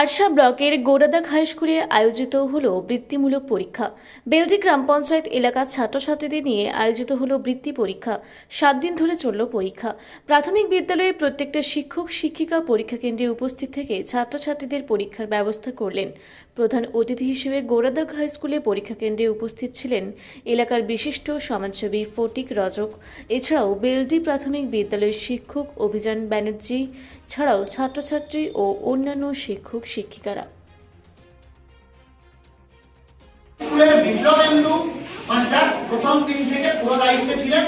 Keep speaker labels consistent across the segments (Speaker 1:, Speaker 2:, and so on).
Speaker 1: ARSA ব্লকের গোড়াদাগ high স্কুলে আয়োজিত হলো বৃত্তিমূলক পরীক্ষা। বেলজি গ্রাম পঞ্চায়েত এলাকার ছাত্রছাত্রীদের নিয়ে আয়োজিত হলো বৃত্তি পরীক্ষা। সাত দিন ধরে চলল পরীক্ষা। প্রাথমিক বিদ্যালয়ের প্রত্যেকটা শিক্ষক, শিক্ষিকা পরীক্ষা কেন্দ্রে উপস্থিত থেকে ছাত্রছাত্রীদের পরীক্ষার ব্যবস্থা করলেন। প্রধান অতিথি হিসেবে গোড়াদাগ হাই স্কুলে পরীক্ষা কেন্দ্রে উপস্থিত ছিলেন এলাকার বিশিষ্ট সমাজসেবী ফটিক রজক। এছাড়াও বেলডি প্রাথমিক বিদ্যালয়ের শিক্ষক অভিযান ব্যানার্জি, ছাড়াও ছাত্রছাত্রী ও অন্যান্য শিক্ষক শিক্ষিকারা।
Speaker 2: ছিলেন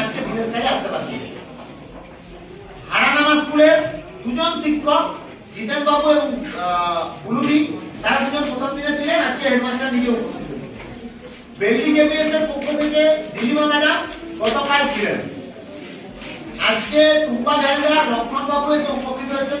Speaker 2: আজকে দুজন শিক্ষক জিতেন বাবু এবং তারা দুজন প্রথম দিনে ছিলেন, আজকে হেডমাস্টার নিজে উপস্থিত। এর পক্ষ থেকে ম্যাডাম গতকাল ছিলেন। আজকে টুম্পা জায়গা লক্ষ্মণ বাবু এসে উপস্থিত হয়েছেন।